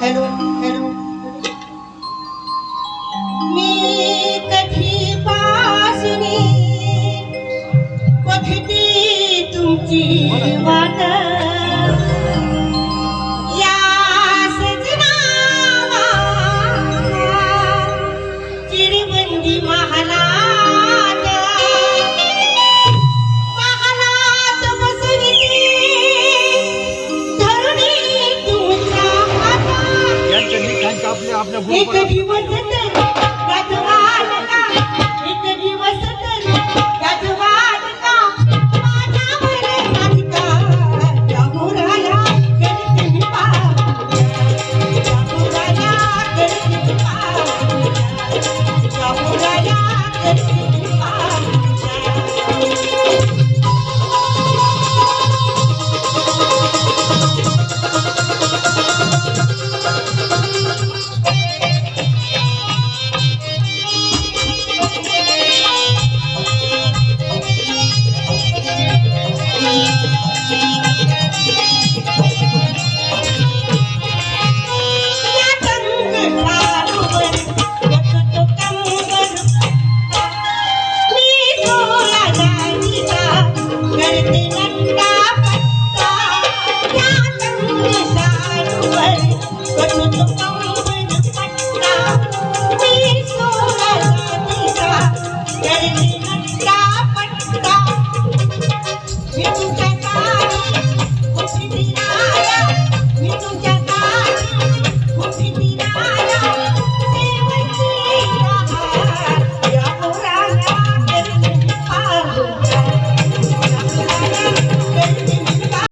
Hello hello. मी कधी पासनी बघती तुमची वाट આપને એક જ યુવક છે Thank you.